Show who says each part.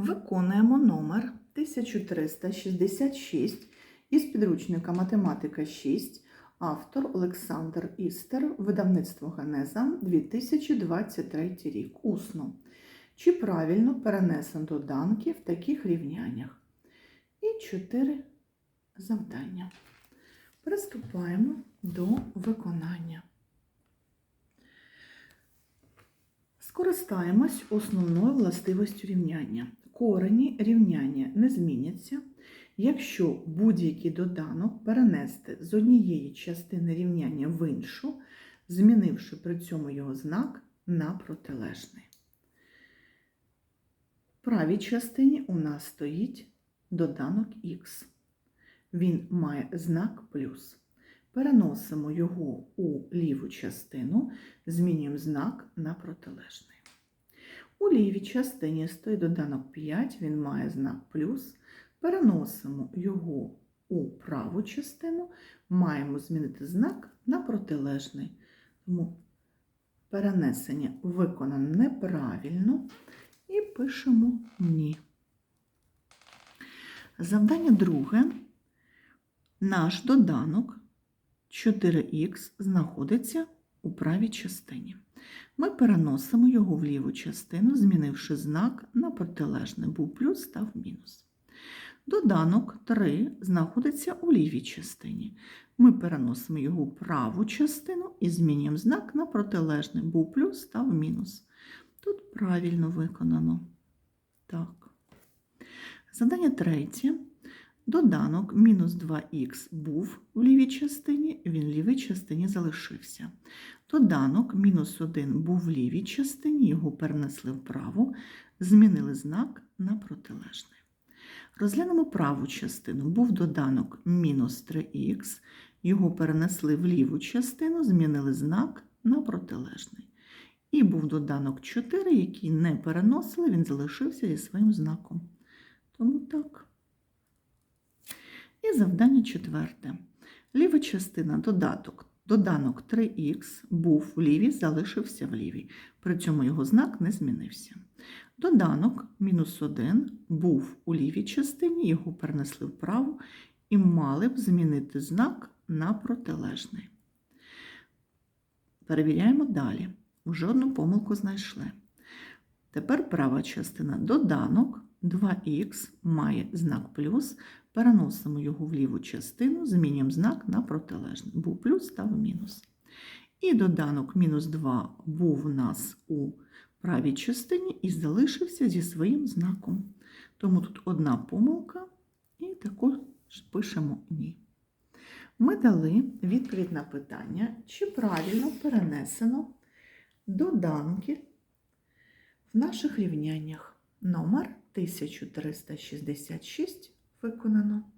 Speaker 1: Виконуємо номер 1366 із підручника Математика 6, автор Олександр Істер, видавництво Генеза 2023 рік. Усно. Чи правильно перенесено доданки в таких рівняннях? І чотири завдання. Приступаємо до виконання. Скористаємось основною властивістю рівняння. Корені рівняння не зміняться, якщо будь-який доданок перенести з однієї частини рівняння в іншу, змінивши при цьому його знак на протилежний. В правій частині у нас стоїть доданок х. Він має знак плюс. Переносимо його у ліву частину, змінюємо знак на протилежний. У лівій частині стоїть доданок 5, він має знак плюс. Переносимо його у праву частину, маємо змінити знак на протилежний. Тому перенесення виконано неправильно і пишемо ні. Завдання друге. Наш доданок 4х знаходиться у правій частині. Ми переносимо його в ліву частину, змінивши знак на протилежний, був плюс, став мінус. Доданок 3 знаходиться у лівій частині. Ми переносимо його в праву частину і змінюємо знак на протилежний, був плюс, став мінус. Тут правильно виконано. Так. Задання третє. Доданок мінус 2х був в лівій частині, він в лівій частині залишився. Доданок мінус 1 був в лівій частині, його перенесли вправо, змінили знак на протилежний. Розглянемо праву частину. Був доданок мінус 3х, його перенесли в ліву частину, змінили знак на протилежний. І був доданок 4, який не переносили, він залишився зі своїм знаком. Тому так. І завдання четверте. Ліва частина додаток. Доданок 3х був в лівій, залишився в лівій. При цьому його знак не змінився. Доданок мінус 1 був у лівій частині, його перенесли вправо і мали б змінити знак на протилежний. Перевіряємо далі. Уже одну помилку знайшли. Тепер права частина доданок 2х має знак плюс, переносимо його в ліву частину, змінюємо знак на протилежний. Був плюс, став мінус. І доданок мінус 2 був у нас у правій частині і залишився зі своїм знаком. Тому тут одна помилка, і також пишемо ні. Ми дали відповідь на питання, чи правильно перенесено доданки в наших рівняннях. Номер 1366 виконано.